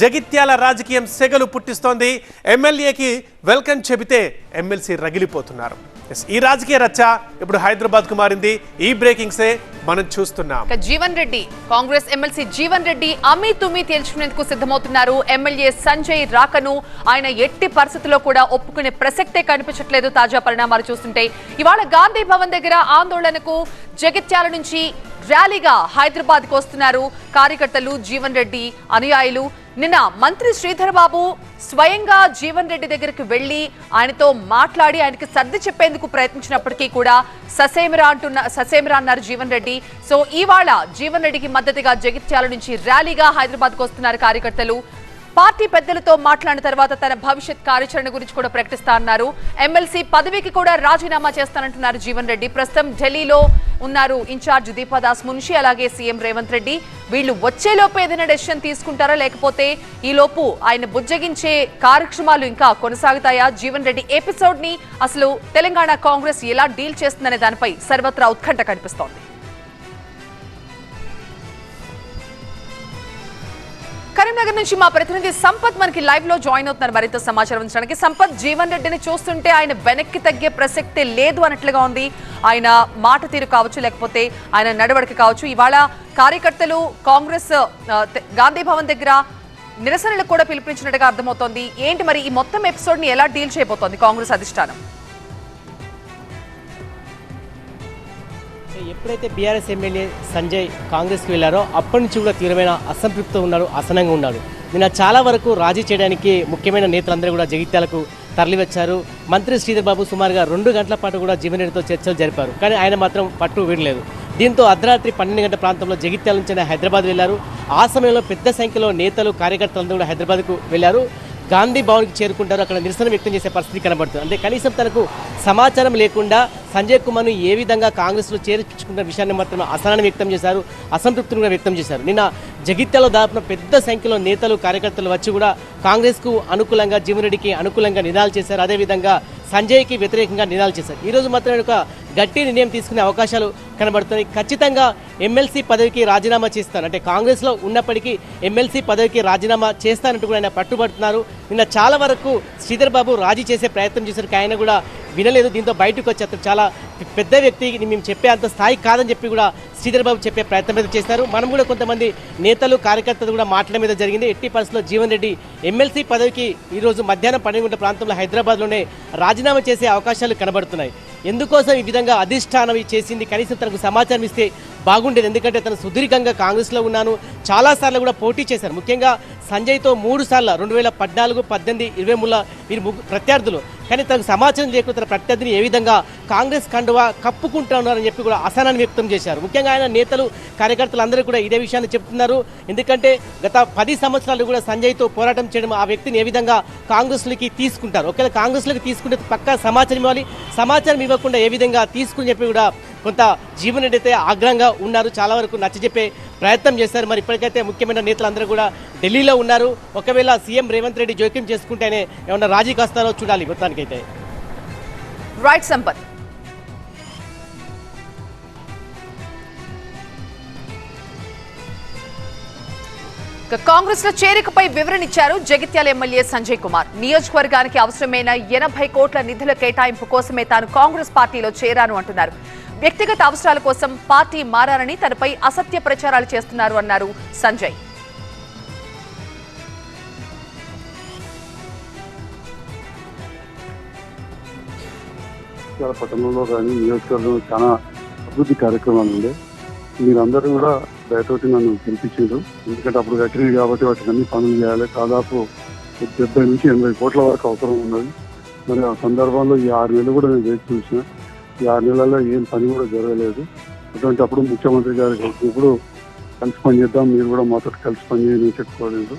జగిత్యాల రాజకీయం సెగలు పుట్టిస్తోంది. ఎమ్మెల్యేకి వెల్కమ్ చెబితే ఎమ్మెల్సీ రగిలిపోతున్నారు. ఈ రాజకీయ రచ్చ ఇప్పుడు హైదరాబాద్కు మారింది. ఈ బ్రేకింగ్సే మనం చూస్తున్నాం. జీవన్ రెడ్డి కాంగ్రెస్ ఎమ్మెల్సీ జీవన్ రెడ్డి అమీ తుమి తేల్చుకునేందుకు సిద్ధమవుతున్నారు. ఎమ్మెల్యే సంజయ్ రాకను ఆయన ఎట్టి పరిస్థితుల్లో కూడా ఒప్పుకునే ప్రసక్తే కనిపించట్లేదు తాజా పరిణామాలు చూస్తుంటే. ఇవాళ గాంధీ భవన్ దగ్గర ఆందోళనకు జగిత్యాల నుంచి ర్యాలీగా హైదరాబాద్కు వస్తున్నారు. కార్యకర్తలు జీవన్ రెడ్డి అనుయాయులు. నిన్న మంత్రి శ్రీధర్ బాబు స్వయంగా జీవన్ రెడ్డి దగ్గరికి వెళ్ళి ఆయనతో మాట్లాడి ఆయనకి సర్ది చెప్పేందుకు ప్రయత్నించినప్పటికీ కూడా ససేమిరా అంటున్న ససేమిరా అన్నారు జీవన్ రెడ్డి. సో ఇవాళ జీవన్ రెడ్డికి మద్దతుగా జగిత్యాల నుంచి ర్యాలీగా హైదరాబాద్కు వస్తున్నారు కార్యకర్తలు. పార్టీ పెద్దలతో మాట్లాడిన తర్వాత తన భవిష్యత్ కార్యాచరణ గురించి కూడా ప్రకటిస్తా అన్నారు. ఎమ్మెల్సీ పదవికి కూడా రాజీనామా చేస్తానంటున్నారు జీవన్ రెడ్డి. ప్రస్తుతం ఢిల్లీలో ఉన్నారు ఇన్ఛార్జ్ దీపాదాస్ మున్షి అలాగే సీఎం రేవంత్ రెడ్డి. వీళ్ళు వచ్చేలోపు ఏదైనా డెసిషన్ తీసుకుంటారా? లేకపోతే ఈ లోపు ఆయన బుజ్జగించే కార్యక్రమాలు ఇంకా కొనసాగుతాయా? జీవన్ రెడ్డి ఎపిసోడ్ని అసలు తెలంగాణ కాంగ్రెస్ ఎలా డీల్ చేస్తుందనే దానిపై సర్వత్రా ఉత్కంఠ కనిపిస్తోంది. కరీంనగర్ నుంచి మా ప్రతినిధి సంపత్ మనకి లైవ్లో జాయిన్ అవుతున్నారు మరింత సమాచారం ఉంచడానికి సంపత్ జీవన్ రెడ్డిని చూస్తుంటే ఆయన వెనక్కి తగ్గే ప్రసక్తే లేదు అన్నట్లుగా ఉంది. ఆయన మాట తీరు కావచ్చు లేకపోతే ఆయన నడవడిక కావచ్చు. ఇవాళ కార్యకర్తలు కాంగ్రెస్ గాంధీ భవన్ దగ్గర నిరసనలకు కూడా పిలిపించినట్టుగా అర్థమవుతోంది. ఏంటి మరి ఈ మొత్తం ఎపిసోడ్ని ఎలా డీల్ చేయబోతోంది కాంగ్రెస్ అధిష్టానం? ఎప్పుడైతే బీఆర్ఎస్ ఎమ్మెల్యే సంజయ్ కాంగ్రెస్కి వెళ్ళారో అప్పటి నుంచి కూడా తీవ్రమైన అసంతృప్తితో ఉన్నాడు అసనంగా ఉన్నాడు నిన్న చాలా వరకు రాజీ చేయడానికి ముఖ్యమైన నేతలందరూ కూడా జగిత్యాలకు తరలివచ్చారు. మంత్రి శ్రీధర్ బాబు సుమారుగా రెండు గంటల పాటు కూడా జీవన్ చర్చలు జరిపారు. కానీ ఆయన మాత్రం పట్టు వీడలేదు. దీంతో అర్ధరాత్రి పన్నెండు గంటల ప్రాంతంలో జగిత్యాల నుంచి ఆయన హైదరాబాద్ వెళ్ళారు ఆ సమయంలో పెద్ద సంఖ్యలో నేతలు కార్యకర్తలందరూ కూడా హైదరాబాద్కు వెళ్ళారు గాంధీ భవన్కి చేరుకుంటారు అక్కడ నిరసన వ్యక్తం చేసే పరిస్థితి కనబడుతుంది. అంటే కనీసం తనకు సమాచారం లేకుండా సంజయ్ కుమార్ను ఏ విధంగా కాంగ్రెస్లో చేర్చుకున్న విషయాన్ని మాత్రం అసహనం వ్యక్తం చేశారు అసంతృప్తిని కూడా వ్యక్తం చేశారు. నిన్న జగిత్యాలో దాదాపు పెద్ద సంఖ్యలో నేతలు కార్యకర్తలు వచ్చి కూడా కాంగ్రెస్కు అనుకూలంగా జీవన్రెడ్డికి అనుకూలంగా నినాదాలు చేశారు. అదేవిధంగా సంజయ్కి వ్యతిరేకంగా నినాదాలు చేశారు. ఈరోజు మాత్రమే మాత్రం ఒక గట్టి నిర్ణయం తీసుకునే అవకాశాలు కనబడుతున్నాయి. ఖచ్చితంగా ఎమ్మెల్సీ పదవికి రాజీనామా చేస్తాను. అంటే కాంగ్రెస్లో ఉన్నప్పటికీ ఎమ్మెల్సీ పదవికి రాజీనామా చేస్తానంటూ కూడా ఆయన పట్టుబడుతున్నారు. నిన్న చాలా వరకు శ్రీధర్ బాబు రాజీ చేసే ప్రయత్నం చేశారు. ఆయన కూడా వినలేదు. దీంతో బయటకు వచ్చి అతను చాలా పెద్ద వ్యక్తి. మేము చెప్పే అంత స్థాయి కాదని చెప్పి కూడా శ్రీధర్ బాబు చెప్పే ప్రయత్నం మీద చేశారు మనం కూడా కొంతమంది నేతలు కార్యకర్తలు కూడా మాటల మీద జరిగింది. ఎట్టి పరిస్థితుల్లో జీవన్ రెడ్డి ఎమ్మెల్సీ పదవికి ఈరోజు మధ్యాహ్నం పన్నెండు ప్రాంతంలో హైదరాబాద్లోనే రాజీనామా చేసే అవకాశాలు కనబడుతున్నాయి. ఎందుకోసం ఈ విధంగా అధిష్టానం చేసింది? కనీసం తనకు సమాచారం ఇస్తే బాగుండేది. ఎందుకంటే తను సుదీర్ఘంగా కాంగ్రెస్లో ఉన్నాను. చాలాసార్లు కూడా పోటీ చేశారు. ముఖ్యంగా సంజయ్తో మూడు సార్లు రెండు వేల పద్నాలుగు పద్దెనిమిది ఇరవై మూడులో వీరు ప్రత్యర్థులు. కానీ తనకు సమాచారం లేకుండా తన ప్రత్యర్థిని ఏ విధంగా కాంగ్రెస్ కండువా కప్పుకుంటున్నారని చెప్పి కూడా అసహనాన్ని వ్యక్తం చేశారు. ముఖ్యంగా ఆయన నేతలు కార్యకర్తలు అందరూ కూడా ఇదే విషయాన్ని చెప్తున్నారు. ఎందుకంటే గత పది సంవత్సరాలు కూడా సంజయ్తో పోరాటం చేయడం ఆ వ్యక్తిని ఏ విధంగా కాంగ్రెస్లోకి తీసుకుంటారు. ఒకవేళ కాంగ్రెస్లోకి తీసుకుంటే పక్కా సమాచారం ఇవ్వాలి. సమాచారం ఇవ్వకుండా ఏ విధంగా తీసుకుని చెప్పి కూడా కొంత జీవన్ రెడ్డి అయితే ఆగ్రహంగా ఉన్నారు. చాలా వరకు నచ్చజెప్పే ప్రయత్నం చేశారు. మరి ఇప్పటికైతే ముఖ్యమైన నేతలందరూ కూడా ఢిల్లీలో ఉన్నారు. ఒకవేళ సీఎం రేవంత్ రెడ్డి జోక్యం చేసుకుంటేనే ఏమన్నా రాజీ కాస్తారో చూడాలి మొత్తానికైతే రైట్ సంపత్ కాంగ్రెస్లో చేరికపై వివరణ ఇచ్చారు జగిత్యాల ఎమ్మెల్యే సంజయ్ కుమార్. నియోజకవర్గానికి అవసరమైన ఎనభై కోట్ల నిధుల కేటాయింపు కోసమే తాను కాంగ్రెస్ పార్టీలో చేరాను అంటున్నారు. వ్యక్తిగత అవసరాల కోసం పార్టీ మారారని తనపై అసత్య ప్రచారాలు చేస్తున్నారు అన్నారు సంజయ్. చాలా పట్టణంలో కానీ నియోజకవర్గంలో చాలా అభివృద్ధి కార్యక్రమాలు ఉండే మీరందరూ కూడా దయతోటి నన్ను పిలిపించారు ఎందుకంటే అప్పుడు కట్టినవి కాబట్టి వాటికి అన్ని పనులు చేయాలి. దాదాపు డెబ్బై నుంచి ఎనభై కోట్ల వరకు అవసరం ఉన్నది. మరి ఆ సందర్భంలో ఈ ఆరు నెలలు కూడా నేను వేచి చూసిన. ఈ ఆరు నెలల్లో ఏం పని కూడా జరగలేదు. అటువంటి అప్పుడు ముఖ్యమంత్రి గారు కలిసినప్పుడు కలిసి పని చేద్దాం మీరు కూడా మాతో కలిసి పని చేయని చెప్పుకోలేదు.